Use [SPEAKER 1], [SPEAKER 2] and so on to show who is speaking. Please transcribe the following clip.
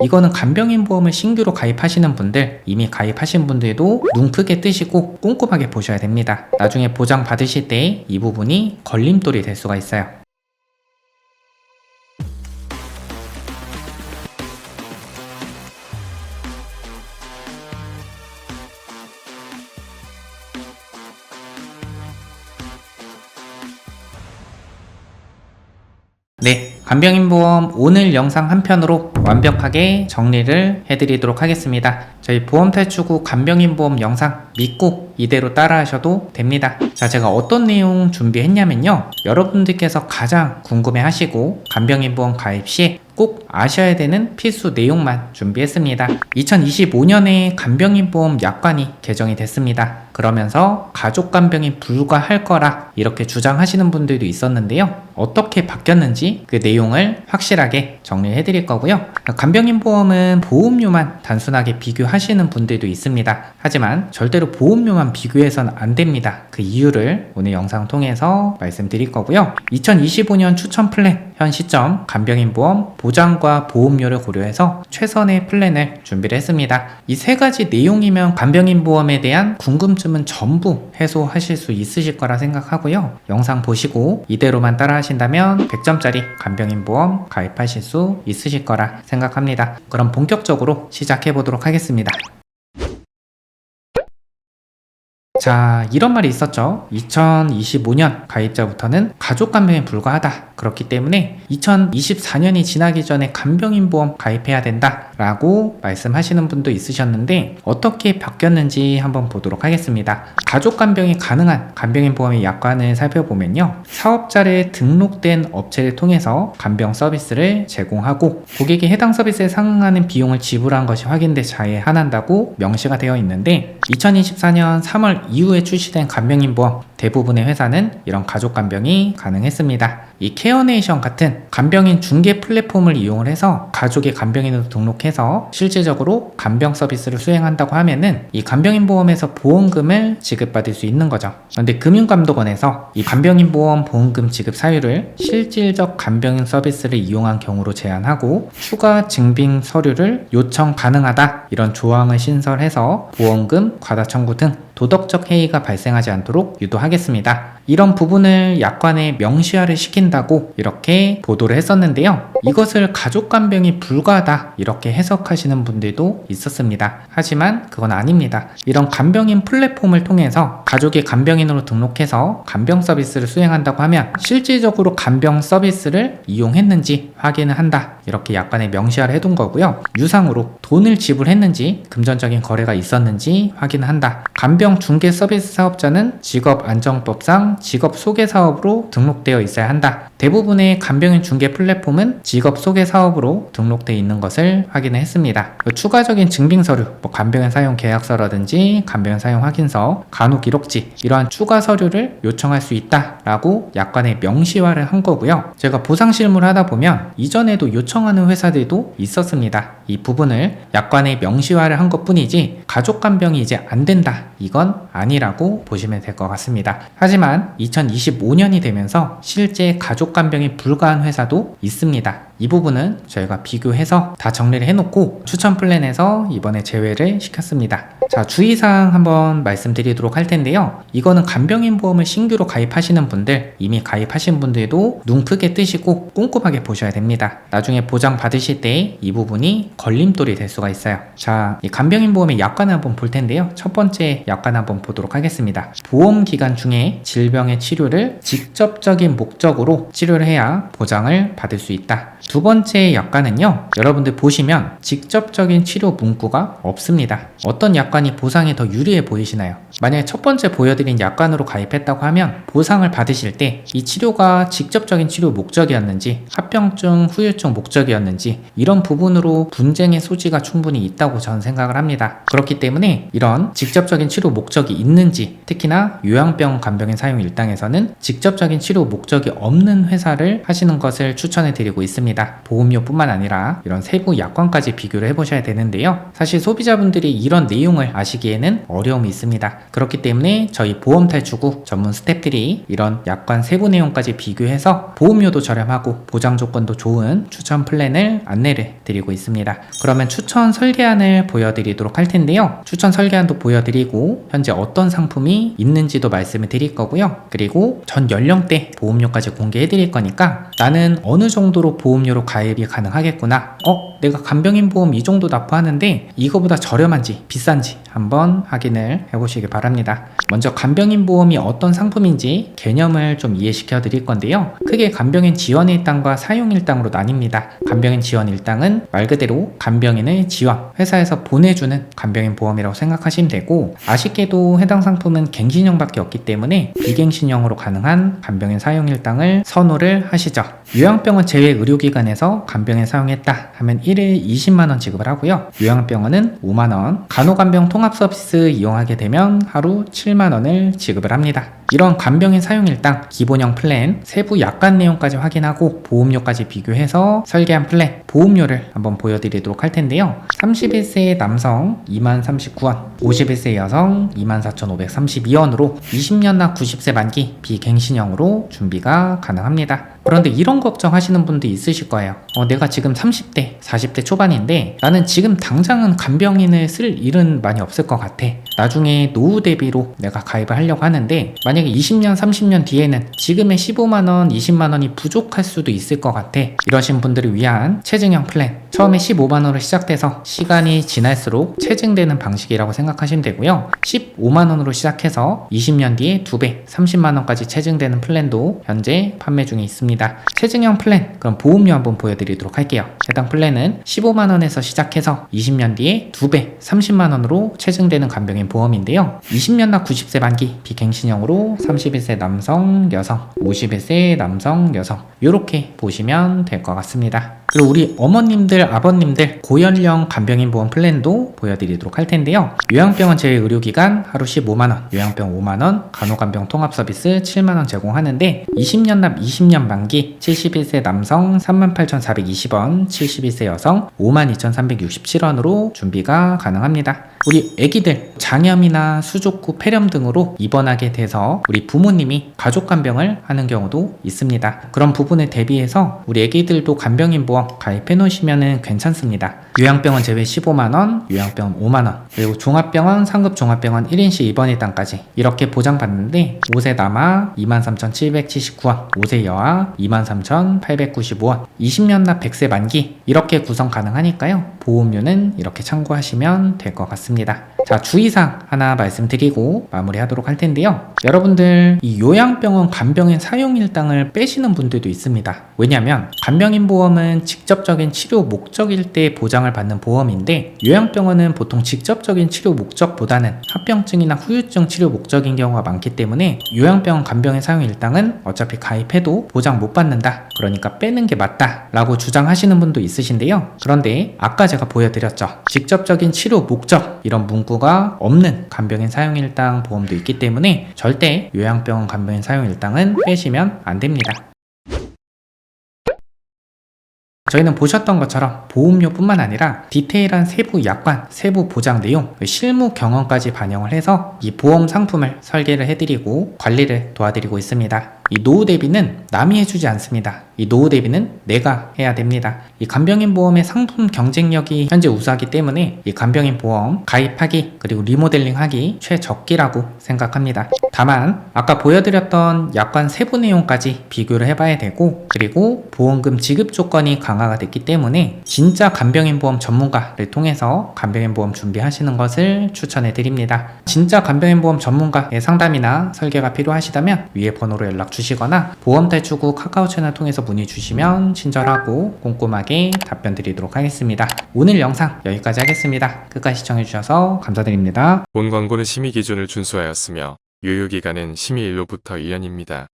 [SPEAKER 1] 이거는 간병인 보험을 신규로 가입하시는 분들, 이미 가입하신 분들도 눈 크게 뜨시고 꼼꼼하게 보셔야 됩니다. 나중에 보장 받으실 때 이 부분이 걸림돌이 될 수가 있어요. 네, 간병인 보험 오늘 영상 한 편으로 완벽하게 정리를 해드리도록 하겠습니다. 저희 보험 탈출구 간병인 보험 영상 믿고 이대로 따라하셔도 됩니다. 자, 제가 어떤 내용 준비했냐면요. 여러분들께서 가장 궁금해 하시고 간병인 보험 가입 시 꼭 아셔야 되는 필수 내용만 준비했습니다. 2025년에 간병인 보험 약관이 개정이 됐습니다. 그러면서 가족 간병이 불가할 거라 이렇게 주장하시는 분들도 있었는데요. 어떻게 바뀌었는지 그 내용을 확실하게 정리해 드릴 거고요. 간병인 보험은 보험료만 단순하게 비교하 시는 분들도 있습니다. 하지만 절대로 보험료만 비교해서는 안 됩니다. 그 이유를 오늘 영상 통해서 말씀드릴 거고요. 2025년 추천 플랜 현 시점 간병인 보험 보장과 보험료를 고려해서 최선의 플랜을 준비를 했습니다. 이 세 가지 내용이면 간병인 보험에 대한 궁금증은 전부 해소하실 수 있으실 거라 생각하고요. 영상 보시고 이대로만 따라 하신다면 100점짜리 간병인 보험 가입하실 수 있으실 거라 생각합니다. 그럼 본격적으로 시작해 보도록 하겠습니다. 고맙습니다. 자, 이런 말이 있었죠. 2025년 가입자부터는 가족 간병에 불과하다. 그렇기 때문에 2024년이 지나기 전에 간병인 보험 가입해야 된다. 라고 말씀하시는 분도 있으셨는데 어떻게 바뀌었는지 한번 보도록 하겠습니다. 가족 간병이 가능한 간병인 보험의 약관을 살펴보면요. 사업자를 등록된 업체를 통해서 간병 서비스를 제공하고 고객이 해당 서비스에 상응하는 비용을 지불한 것이 확인돼 자에 한한다고 명시가 되어 있는데 2024년 3월 이후에 출시된 간병인 보험 대부분의 회사는 이런 가족 간병이 가능했습니다. 이 케어네이션 같은 간병인 중개 플랫폼을 이용을 해서 가족의 간병인으로 등록해서 실질적으로 간병 서비스를 수행한다고 하면은 이 간병인 보험에서 보험금을 지급받을 수 있는 거죠. 그런데 금융감독원에서 이 간병인 보험 보험금 지급 사유를 실질적 간병인 서비스를 이용한 경우로 제한하고 추가 증빙 서류를 요청 가능하다 이런 조항을 신설해서 보험금 과다 청구 등 도덕적 해이가 발생하지 않도록 유도하겠습니다. 이런 부분을 약관에 명시화를 시킨다고 이렇게 보도를 했었는데요. 이것을 가족 간병이 불가하다 이렇게 해석하시는 분들도 있었습니다. 하지만 그건 아닙니다. 이런 간병인 플랫폼을 통해서 가족이 간병인으로 등록해서 간병 서비스를 수행한다고 하면 실질적으로 간병 서비스를 이용했는지 확인을 한다. 이렇게 약관에 명시화를 해둔 거고요. 유상으로 돈을 지불했는지 금전적인 거래가 있었는지 확인을 한다. 간병 중개 서비스 사업자는 직업안정법상 직업 소개 사업으로 등록되어 있어야 한다. 대부분의 간병인 중개 플랫폼은 직업 소개 사업으로 등록되어 있는 것을 확인을 했습니다. 그 추가적인 증빙 서류, 뭐 간병인 사용 계약서라든지 간병인 사용 확인서, 간호 기록지 이러한 추가 서류를 요청할 수 있다라고 약관에 명시화를 한 거고요. 제가 보상 실무를 하다 보면 이전에도 요청하는 회사들도 있었습니다. 이 부분을 약관에 명시화를 한 것뿐이지 가족 간병이 이제 안 된다. 이건 아니라고 보시면 될 것 같습니다. 하지만 2025년이 되면서 실제 가족 간병이 불가한 회사도 있습니다. 이 부분은 저희가 비교해서 다 정리를 해놓고 추천 플랜에서 이번에 제외를 시켰습니다. 자, 주의사항 한번 말씀드리도록 할 텐데요. 이거는 간병인 보험을 신규로 가입하시는 분들, 이미 가입하신 분들도 눈 크게 뜨시고 꼼꼼하게 보셔야 됩니다. 나중에 보장 받으실 때 이 부분이 걸림돌이 될 수가 있어요. 자, 이 간병인 보험의 약관 한번 볼 텐데요. 첫 번째 약관 한번 보도록 하겠습니다. 보험 기간 중에 질병의 치료를 직접적인 목적으로 치료를 해야 보장을 받을 수 있다. 두 번째 약관은요, 여러분들 보시면 직접적인 치료 문구가 없습니다. 어떤 약관이 보상에 더 유리해 보이시나요? 만약에 첫 번째 보여드린 약관으로 가입했다고 하면 보상을 받으실 때 이 치료가 직접적인 치료 목적이었는지 합병증, 후유증 목적이었는지 이런 부분으로 분쟁의 소지가 충분히 있다고 저는 생각을 합니다. 그렇기 때문에 이런 직접적인 치료 목적이 있는지 특히나 요양병 간병인 사용 일당에서는 직접적인 치료 목적이 없는 회사를 하시는 것을 추천해 드리고 있습니다. 있습니다. 보험료뿐만 아니라 이런 세부 약관까지 비교를 해보셔야 되는데요. 사실 소비자분들이 이런 내용을 아시기에는 어려움이 있습니다. 그렇기 때문에 저희 보험 탈출구 전문 스태프들이 이런 약관 세부 내용까지 비교해서 보험료도 저렴하고 보장 조건도 좋은 추천 플랜을 안내를 드리고 있습니다. 그러면 추천 설계안을 보여드리도록 할 텐데요. 추천 설계안도 보여드리고 현재 어떤 상품이 있는지도 말씀을 드릴 거고요. 그리고 전 연령대 보험료까지 공개해 드릴 거니까 나는 어느 정도로 보험료 로 가입이 가능하겠구나. 어, 내가 간병인 보험 이 정도 납부하는데 이거보다 저렴한지 비싼지 한번 확인을 해보시기 바랍니다. 먼저 간병인 보험이 어떤 상품인지 개념을 좀 이해시켜 드릴 건데요. 크게 간병인 지원 일당과 사용 일당으로 나뉩니다. 간병인 지원 일당은 말 그대로 간병인을 지원, 회사에서 보내주는 간병인 보험이라고 생각하시면 되고 아쉽게도 해당 상품은 갱신형밖에 없기 때문에 비갱신형으로 가능한 간병인 사용 일당을 선호를 하시죠. 요양병원 제외 의료기관에서 간병인 사용했다 하면 1일 20만원 지급을 하고요. 요양병원은 5만원, 간호간병 통합 서비스 이용하게 되면 하루 7만원을 지급을 합니다. 이런 간병인 사용 일당, 기본형 플랜, 세부 약관 내용까지 확인하고 보험료까지 비교해서 설계한 플랜, 보험료를 한번 보여드리도록 할 텐데요. 31세 남성 2만39원, 51세 여성 24,532원으로 20년 나 90세 만기 비갱신형으로 준비가 가능합니다. 그런데 이런 걱정하시는 분도 있으실 거예요. 어, 내가 지금 30대, 40대 초반인데 나는 지금 당장은 간병인을 쓸 일은 많이 없을 것 같아. 나중에 노후 대비로 내가 가입을 하려고 하는데 만약에 20년, 30년 뒤에는 지금의 15만원, 20만원이 부족할 수도 있을 것 같아. 이러신 분들을 위한 체증형 플랜. 처음에 15만원으로 시작돼서 시간이 지날수록 체증되는 방식이라고 생각하시면 되고요. 15만원으로 시작해서 20년 뒤에 2배, 30만원까지 체증되는 플랜도 현재 판매 중에 있습니다. 체증형 플랜, 그럼 보험료 한번 보여드리도록 할게요. 해당 플랜은 15만원에서 시작해서 20년 뒤에 2배, 30만원으로 체증되는 간병인 보험인데요. 20년 나 90세 만기 비갱신형으로 31세 남성, 여성, 51세 남성, 여성 이렇게 보시면 될 것 같습니다. 그리고 우리 어머님들, 아버님들 고연령 간병인 보험 플랜도 보여드리도록 할 텐데요. 요양병원 제외 의료기관 하루 15만원, 요양병 5만원, 간호간병 통합 서비스 7만원 제공하는데 20년 납 20년 만기 71세 남성 38,420원, 71세 여성 52,367원으로 준비가 가능합니다. 우리 애기들 장염이나 수족구 폐렴 등으로 입원하게 돼서 우리 부모님이 가족 간병을 하는 경우도 있습니다. 그런 부분에 대비해서 우리 애기들도 간병인 보험 가입해 놓으시면 괜찮습니다. 요양병원 제외 15만원, 요양병원 5만원, 그리고 종합병원, 상급 종합병원 1인실 입원 일당까지 이렇게 보장받는데 5세 남아 23,779원, 5세 여아 23,895원, 20년 납 100세 만기 이렇게 구성 가능하니까요. 보험료는 이렇게 참고하시면 될 것 같습니다. 자, 주의사항 하나 말씀드리고 마무리하도록 할 텐데요. 여러분들 이 요양병원 간병인 사용 일당을 빼시는 분들도 있습니다. 왜냐하면 간병인 보험은 직접적인 치료 목적일 때 보장을 받는 보험인데 요양병원은 보통 직접적인 치료 목적보다는 합병증이나 후유증 치료 목적인 경우가 많기 때문에 요양병원 간병인 사용 일당은 어차피 가입해도 보장 못 받는다. 그러니까 빼는 게 맞다 라고 주장하시는 분도 있으신데요. 그런데 아까 제가 보여드렸죠. 직접적인 치료 목적 이런 문구가 없는 간병인 사용 일당 보험도 있기 때문에 절대 요양병원 간병인 사용 일당은 빼시면 안 됩니다. 저희는 보셨던 것처럼 보험료뿐만 아니라 디테일한 세부 약관, 세부 보장 내용, 실무 경험까지 반영을 해서 이 보험 상품을 설계를 해드리고 관리를 도와드리고 있습니다. 이 노후 대비는 남이 해주지 않습니다. 이 노후 대비는 내가 해야 됩니다. 이 간병인 보험의 상품 경쟁력이 현재 우수하기 때문에 이 간병인 보험 가입하기 그리고 리모델링하기 최적기라고 생각합니다. 다만 아까 보여드렸던 약관 세부 내용까지 비교를 해봐야 되고 그리고 보험금 지급 조건이 강화가 됐기 때문에 진짜 간병인 보험 전문가를 통해서 간병인 보험 준비하시는 것을 추천해 드립니다. 진짜 간병인 보험 전문가의 상담이나 설계가 필요하시다면 위에 번호로 연락 주시거나 보험 탈출구 카카오 채널 통해서 문의 주시면 친절하고 꼼꼼하게 답변 드리도록 하겠습니다. 오늘 영상 여기까지 하겠습니다. 끝까지 시청해 주셔서 감사드립니다.
[SPEAKER 2] 본 광고는 심의 기준을 준수하였으며 유효기간은 심의일로부터 1년입니다.